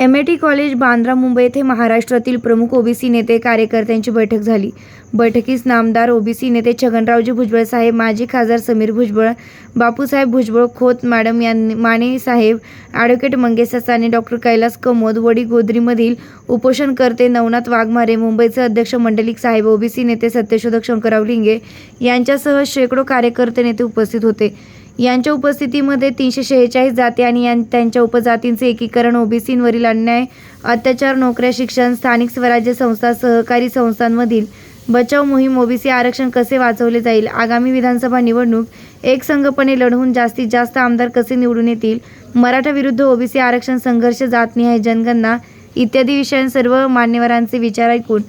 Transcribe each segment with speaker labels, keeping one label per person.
Speaker 1: M A T college Bandra Mumbai येथे महाराष्ट्रातील प्रमुख ओबीसी नेते कार्यकर्त्यांची बैठक झाली. बैठकीस नामदार ओबीसी नेते छगनरावजी भुजबळ साहेब माजी खासदार समीर भुजबळ बापूसाहेब भुजबळ खोत मॅडम यांनी माने साहेब ॲडव्होकेट मंगेश साने डॉक्टर कैलास कमोद वडी गोद्रीमधील उपोषणकर्ते नवनाथ वाघमारे मुंबईचे अध्यक्ष मंडलिक साहेब ओबीसी नेते सत्यशोधक शंकरराव लिंगे यांच्यासह शेकडो कार्यकर्ते नेते उपस्थित होते. यांच्या उपस्थितीमध्ये तीनशे शेहेचाळीस जाती आणि यां- त्यांच्या उपजातींचे एकीकरण ओबीसींवरील अन्याय अत्याचार नोकऱ्या शिक्षण स्थानिक स्वराज्य संस्था सहकारी संस्थांमधील बचाव मोहीम ओबीसी आरक्षण कसे वाचवले जाईल? आगामी विधानसभा निवडणूक एकसंघपणे लढवून जास्तीत जास्त आमदार कसे निवडून येतील? मराठा विरुद्ध ओबीसी आरक्षण संघर्ष जातनिहाय जनगणना इत्यादी विषयांत सर्व मान्यवरांचे विचार ऐकून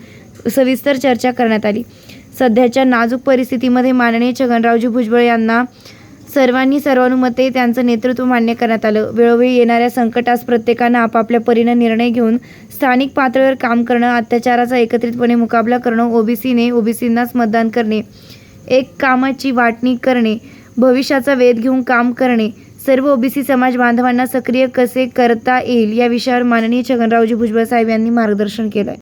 Speaker 1: सविस्तर चर्चा करण्यात आली. सध्याच्या नाजूक परिस्थितीमध्ये माननीय छगनरावजी भुजबळ यांना सर्वांनी सर्वानुमते त्यांचं नेतृत्व मान्य करण्यात आलं. वेळोवेळी येणाऱ्या संकटास प्रत्येकानं आपापल्या परीनं निर्णय घेऊन स्थानिक पातळीवर काम करणं अत्याचाराचा एकत्रितपणे मुकाबला करणं ओबीसीने ओबीसींनाच मतदान करणे एक कामाची वाटणी करणे भविष्याचा वेध घेऊन काम करणे सर्व ओबीसी समाज बांधवांना सक्रिय कसे करता येईल या विषयावर माननीय छगनरावजी भुजबळ साहेब यांनी मार्गदर्शन केलं आहे